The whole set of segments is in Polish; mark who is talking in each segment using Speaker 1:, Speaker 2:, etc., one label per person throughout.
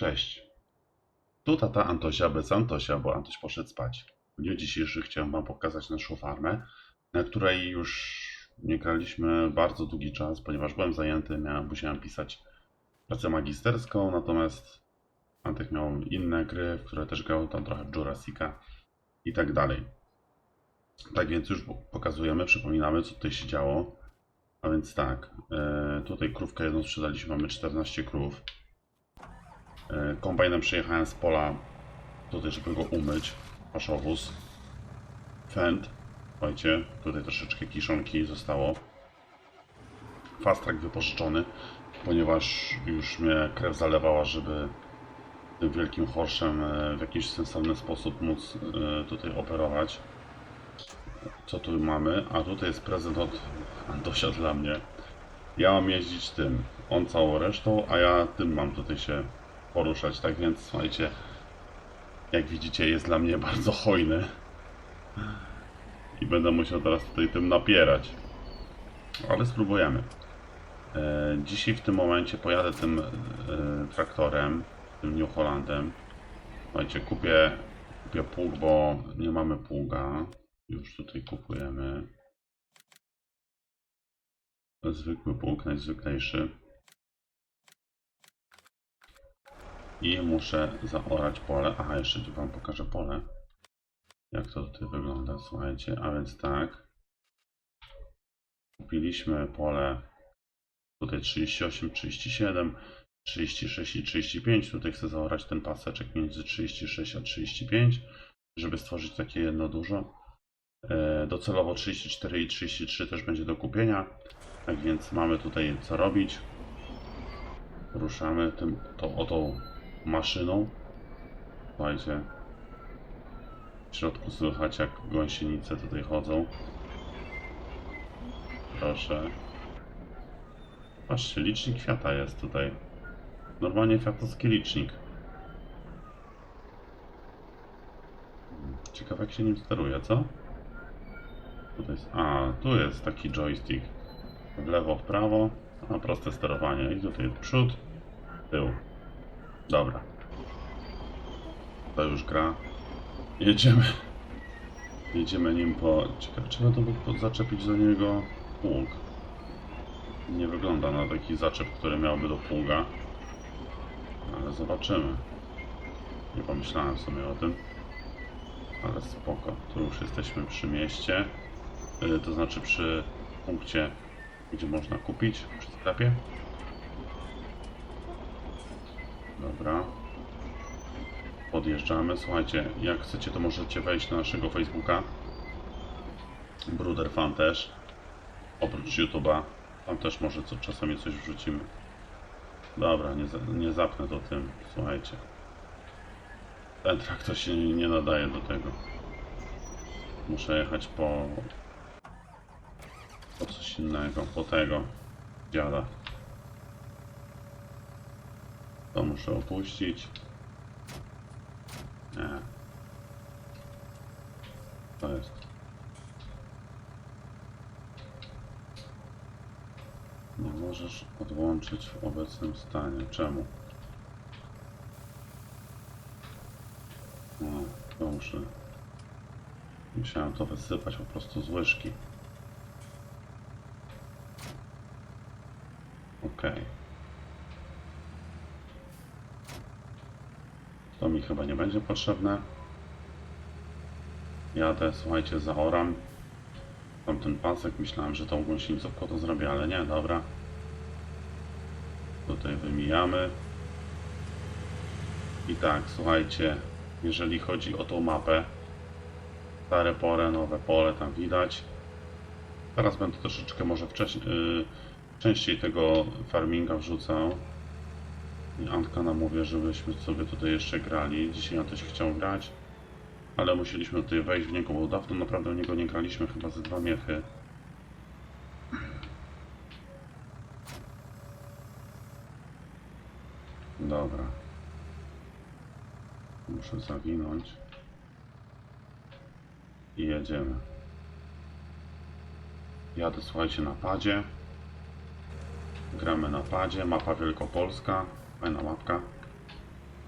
Speaker 1: Cześć. Tu tata Antosia bez Antosia, bo Antoś poszedł spać. W dniu dzisiejszym chciałem Wam pokazać naszą farmę, na której już nie graliśmy bardzo długi czas, ponieważ byłem zajęty, miałem, musiałem pisać pracę magisterską, natomiast Antek miał inne gry, w które też grał, tam trochę Jurassica i tak dalej. Tak więc już pokazujemy, przypominamy, co tutaj się działo. A więc tak, e, tutaj krówkę jedną sprzedaliśmy, mamy 14 krów. E, Kombajnem przyjechałem z pola tutaj, żeby go umyć. Paszowóz. Fend. Słuchajcie, tutaj troszeczkę kiszonki zostało. Fast track wypożyczony, ponieważ już mnie krew zalewała, żeby tym wielkim horszem e, w jakiś sensowny sposób móc e, tutaj operować. Co tu mamy? A tutaj jest prezent od Antosia dla mnie. Ja mam jeździć tym, on całą resztą, a ja tym mam tutaj się poruszać. Tak więc słuchajcie, jak widzicie, jest dla mnie bardzo hojny. I będę musiał teraz tutaj tym napierać. Ale spróbujemy. E, dzisiaj w tym momencie pojadę tym e, traktorem, tym New Hollandem. Słuchajcie, kupię, kupię pług, bo nie mamy pługa. Już tutaj kupujemy. Zwykły pług, najzwyklejszy. I muszę zaorać pole. Aha, jeszcze Wam pokażę pole. Jak to tutaj wygląda, słuchajcie. A więc tak. Kupiliśmy pole tutaj 38, 37, 36 i 35. Tutaj chcę zaorać ten paseczek między 36 a 35, żeby stworzyć takie jedno dużo. E, Docelowo 34 i 33 też będzie do kupienia. Tak więc mamy tutaj co robić. Ruszamy tym, tą oto maszyną. Słuchajcie. W środku słychać jak gąsienice tutaj chodzą. Proszę. Patrzcie, licznik kwiata jest tutaj. Normalnie kwiatowski licznik. Ciekawe jak się nim steruje, co? Tutaj jest, a, tu jest taki joystick. W lewo, w prawo. A proste sterowanie. I tutaj przód, tył. Dobra. To już gra. Jedziemy. Jedziemy nim po... Ciekawe, będę mógł zaczepić do niego pług. Nie wygląda na taki zaczep, który miałby do pługa. Ale zobaczymy. Nie pomyślałem sobie o tym. Ale spoko. Tu już jesteśmy przy mieście. Yy, To znaczy przy punkcie, gdzie można kupić przy sklepie. Dobra. Podjeżdżamy. Słuchajcie, jak chcecie, to możecie wejść na naszego Facebooka. Bruder Fan też. Oprócz YouTube'a. Tam też może co, czasami coś wrzucimy. Dobra, nie, nie zapnę to tym. Słuchajcie. Ten traktor się nie nadaje do tego. Muszę jechać po... Po coś innego, po tego. Dziada. To muszę opuścić. Nie. To jest. Nie możesz odłączyć w obecnym stanie. Czemu? No, to muszę. Musiałem to wysypać po prostu z łyżki. Okej. To mi chyba nie będzie potrzebne. Jadę, słuchajcie, zaoram. Tamten pasek, myślałem, że tą gąsienicówką to zrobię, ale nie, dobra. Tutaj wymijamy. I tak, słuchajcie, jeżeli chodzi o tą mapę, stare pole, nowe pole, tam widać. Teraz będę troszeczkę może wcześniej, yy, częściej tego farminga wrzucał. Antka nam mówi, żebyśmy sobie tutaj jeszcze grali. Dzisiaj Antoś chciał grać, ale musieliśmy tutaj wejść w niego, bo dawno naprawdę w niego nie graliśmy, chyba ze dwa miechy. Dobra. Muszę zawinąć. I jedziemy. Jadę, słuchajcie, na padzie. Gramy na padzie. Mapa Wielkopolska. Fajna mapka.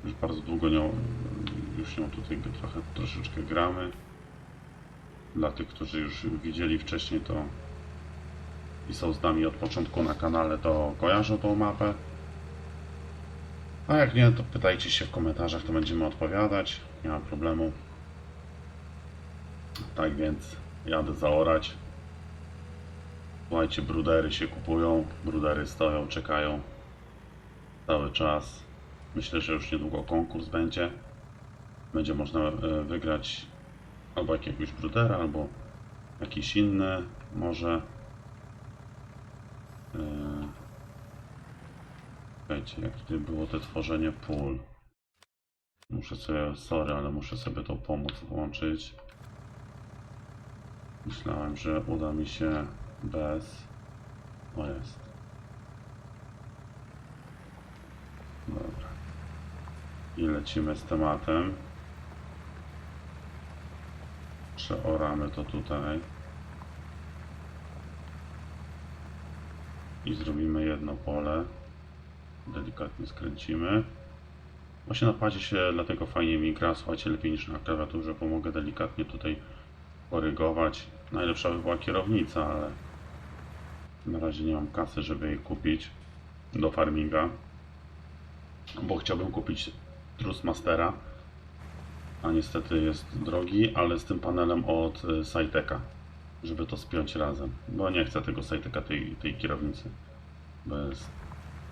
Speaker 1: Już bardzo długo nią, już nią tutaj trochę, troszeczkę gramy. Dla tych, którzy już widzieli wcześniej to i są z nami od początku na kanale, to kojarzą tą mapę. A jak nie, to pytajcie się w komentarzach, to będziemy odpowiadać. Nie ma problemu. Tak więc jadę zaorać. Słuchajcie, brudery się kupują, brudery stoją, czekają cały czas. Myślę, że już niedługo konkurs będzie. Będzie można e, wygrać albo jakiegoś brudera, albo jakiś inny może. E, Słuchajcie, jak tutaj było to tworzenie pól. Muszę sobie, sorry, ale muszę sobie tą pomoc włączyć. Myślałem, że uda mi się bez. O jest. I lecimy z tematem. Przeoramy to tutaj. I zrobimy jedno pole. Delikatnie skręcimy. Właśnie na padzie się dlatego fajnie mi gra, słuchajcie, lepiej niż na klawiaturze, bo mogę delikatnie tutaj korygować. Najlepsza by była kierownica, ale na razie nie mam kasy, żeby jej kupić do farminga. Bo chciałbym kupić Trustmastera, a niestety jest drogi, ale z tym panelem od y, Saiteka, żeby to spiąć razem. Bo nie chcę tego Saiteka, tej, tej kierownicy. Bez,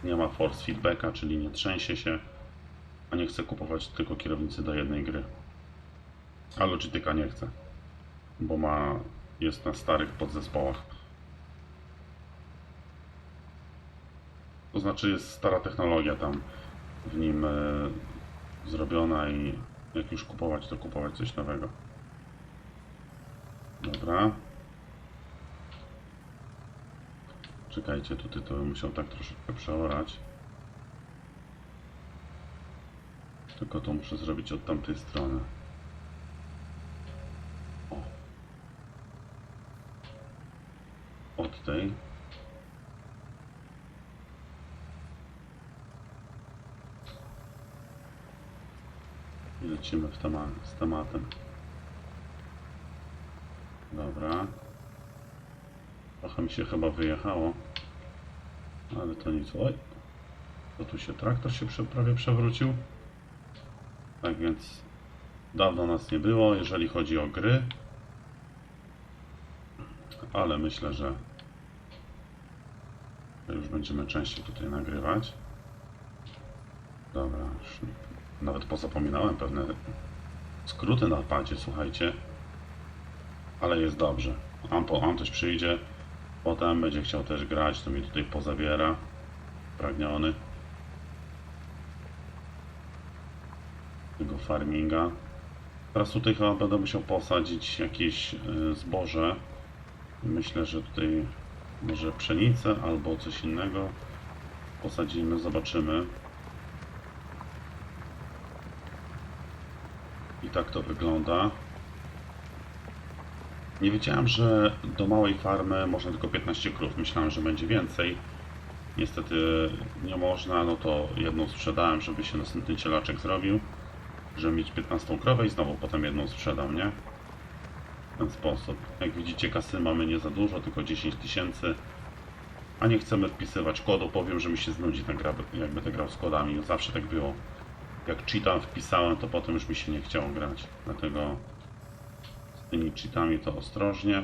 Speaker 1: nie ma force feedbacka, czyli nie trzęsie się, a nie chcę kupować tylko kierownicy do jednej gry. A Logitech'a nie chcę, bo ma, jest na starych podzespołach. To znaczy jest stara technologia tam w nim e, zrobiona i jak już kupować, to kupować coś nowego. Dobra. Czekajcie, tutaj to bym musiał tak troszeczkę przeorać. Tylko to muszę zrobić od tamtej strony. O. Od tej. Lecimy w tema z tematem. Dobra. Trochę mi się chyba wyjechało. Ale to nic. Oj. To tu się traktor się prawie przewrócił. Tak więc dawno nas nie było, jeżeli chodzi o gry. Ale myślę, że już będziemy częściej tutaj nagrywać. Dobra, nawet pozapominałem pewne skróty na padzie, słuchajcie. Ale jest dobrze. Ampo, Antoś przyjdzie, potem będzie chciał też grać, to mi tutaj pozabiera. Pragniony. Tego farminga. Teraz tutaj chyba będę musiał posadzić jakieś y, zboże. Myślę, że tutaj może pszenicę albo coś innego posadzimy, zobaczymy. I tak to wygląda. Nie wiedziałem, że do małej farmy można tylko 15 krów. Myślałem, że będzie więcej. Niestety nie można, no to jedną sprzedałem, żeby się następny cielaczek zrobił. Żeby mieć 15 krowę i znowu potem jedną sprzedam, nie? W ten sposób. Jak widzicie kasy mamy nie za dużo, tylko 10 tysięcy. A nie chcemy wpisywać kodu, powiem, że mi się znudzi ta gra, jak będę grał z kodami. Zawsze tak było. Jak cheatam wpisałem, to potem już mi się nie chciało grać. Dlatego z tymi cheatami to ostrożnie.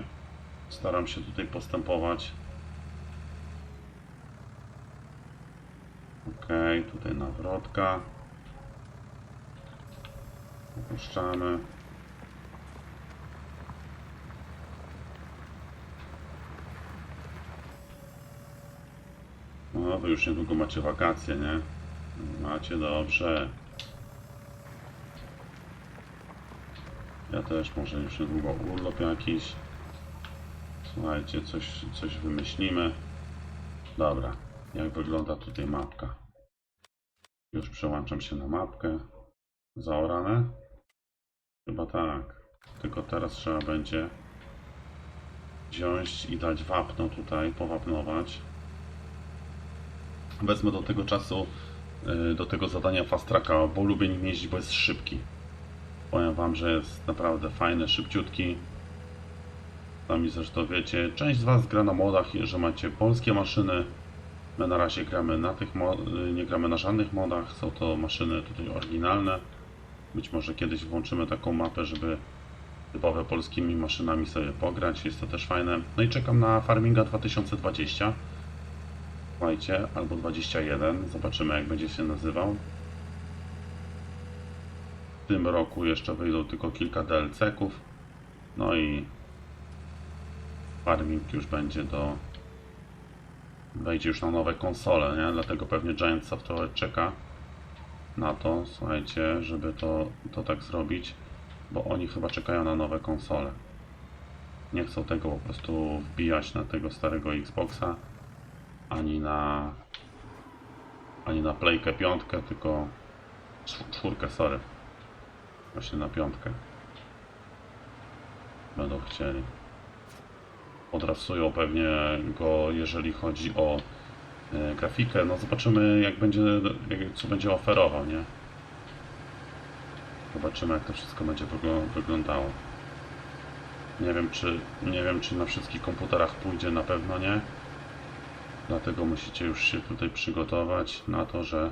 Speaker 1: Staram się tutaj postępować. Ok, tutaj nawrotka. Opuszczamy. No, wy już niedługo macie wakacje, nie? Macie dobrze. Ja też może już niedługo urlop jakiś. Słuchajcie, coś, coś wymyślimy. Dobra, jak wygląda tutaj mapka? Już przełączam się na mapkę. Zaorane? Chyba tak. Tylko teraz trzeba będzie wziąć i dać wapno tutaj, powapnować. Wezmę do tego czasu y, do tego zadania Fast Tracka, bo lubię nim jeździć, bo jest szybki. Powiem wam, że jest naprawdę fajny, szybciutki. Sami zresztą wiecie, część z was gra na modach, że macie polskie maszyny. My na razie gramy na tych, nie gramy na żadnych modach, są to maszyny tutaj oryginalne. Być może kiedyś włączymy taką mapę, żeby typowe polskimi maszynami sobie pograć, jest to też fajne. No i czekam na Farminga 2020. Słuchajcie, albo 21, zobaczymy jak będzie się nazywał. W tym roku jeszcze wyjdą tylko kilka DLC-ków. No i Farming już będzie do wejdzie już na nowe konsole, nie? Dlatego pewnie Giant Software czeka na to, słuchajcie, żeby to, to tak zrobić, bo oni chyba czekają na nowe konsole. Nie chcą tego po prostu wbijać na tego starego Xboxa, ani na ani na Playkę piątkę, tylko czw- czwórkę, sorry. Właśnie na piątkę. Będą chcieli. Odrasują pewnie go, jeżeli chodzi o e, grafikę. No zobaczymy jak będzie, co będzie oferował, nie? Zobaczymy jak to wszystko będzie wygl- wyglądało. Nie wiem czy nie wiem czy na wszystkich komputerach pójdzie, na pewno nie. Dlatego musicie już się tutaj przygotować na to, że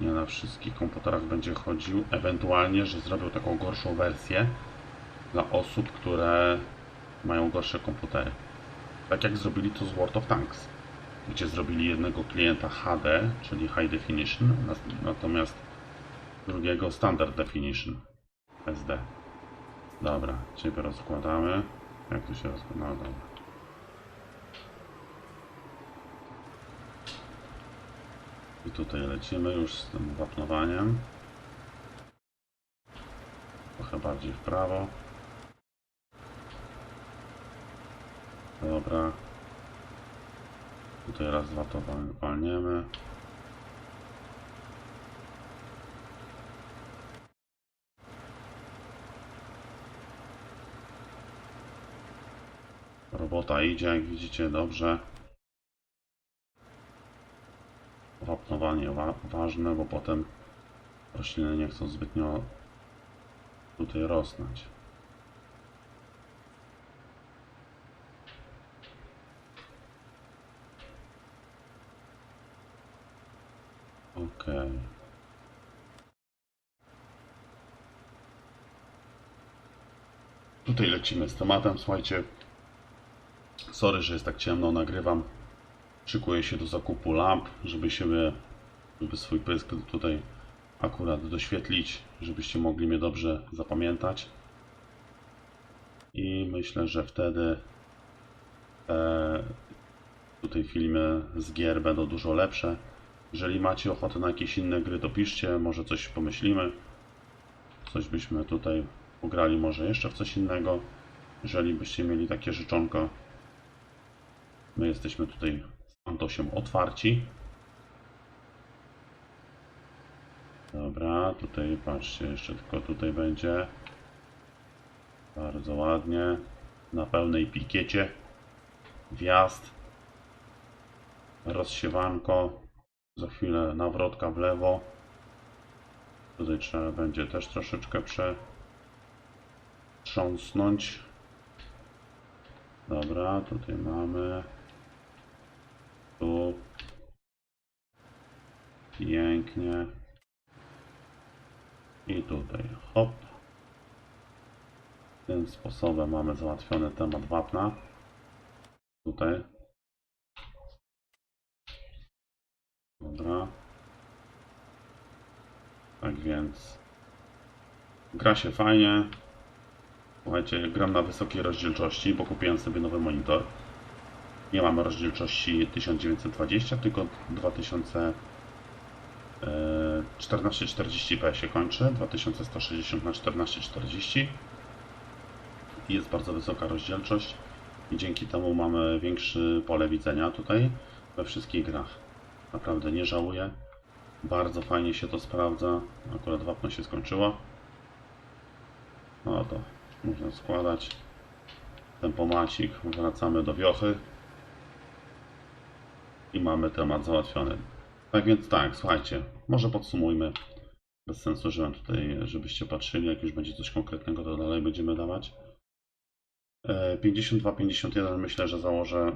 Speaker 1: nie na wszystkich komputerach będzie chodził. Ewentualnie, że zrobią taką gorszą wersję dla osób, które mają gorsze komputery. Tak jak zrobili to z World of Tanks, gdzie zrobili jednego klienta HD, czyli High Definition, natomiast drugiego Standard Definition SD. Dobra, Ciebie rozkładamy. Jak tu się rozkłada? No dobra. I tutaj lecimy już z tym wapnowaniem. Trochę bardziej w prawo. Dobra. Tutaj raz, dwa to wal- walniemy. Robota idzie, jak widzicie, dobrze. Ważne, bo potem rośliny nie chcą zbytnio tutaj rosnąć. Okej. Tutaj lecimy z tematem, słuchajcie. Sorry, że jest tak ciemno, nagrywam. Szykuję się do zakupu lamp, żeby się, żeby swój pysk tutaj akurat doświetlić, żebyście mogli mnie dobrze zapamiętać. I myślę, że wtedy te tutaj filmy z gier będą dużo lepsze. Jeżeli macie ochotę na jakieś inne gry, to piszcie, może coś pomyślimy. Coś byśmy tutaj ugrali, może jeszcze w coś innego. Jeżeli byście mieli takie życzonko, my jesteśmy tutaj z Antosiem otwarci. Dobra, tutaj patrzcie, jeszcze tylko tutaj będzie. Bardzo ładnie. Na pełnej pikiecie. Wjazd. Rozsiewanko. Za chwilę nawrotka w lewo. Tutaj trzeba będzie też troszeczkę przetrząsnąć. Dobra, tutaj mamy. Tu. Pięknie. I tutaj hop. Tym sposobem mamy załatwiony temat wapna. Tutaj. Dobra. Tak więc gra się fajnie. Słuchajcie, gram na wysokiej rozdzielczości, bo kupiłem sobie nowy monitor. Nie mam rozdzielczości 1920, tylko 2000 e, 1440p się kończy, 2160 na 1440 i jest bardzo wysoka rozdzielczość i dzięki temu mamy większe pole widzenia tutaj we wszystkich grach. Naprawdę nie żałuję. Bardzo fajnie się to sprawdza. Akurat wapno się skończyło. No to można składać. Tempomacik. Wracamy do wiochy. I mamy temat załatwiony. Tak więc tak, słuchajcie, może podsumujmy. Bez sensu, żebym tutaj, żebyście patrzyli, jak już będzie coś konkretnego, to dalej będziemy dawać. E, 52-51 myślę, że założę, e,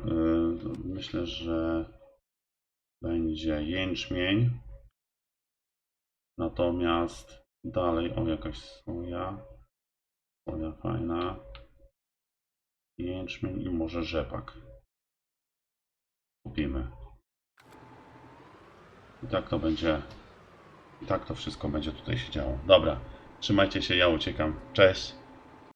Speaker 1: myślę, że będzie jęczmień. Natomiast dalej, o jakaś soja, soja fajna, jęczmień i może rzepak. Kupimy. I tak to będzie, i tak to wszystko będzie tutaj się działo. Dobra, trzymajcie się, ja uciekam. Cześć!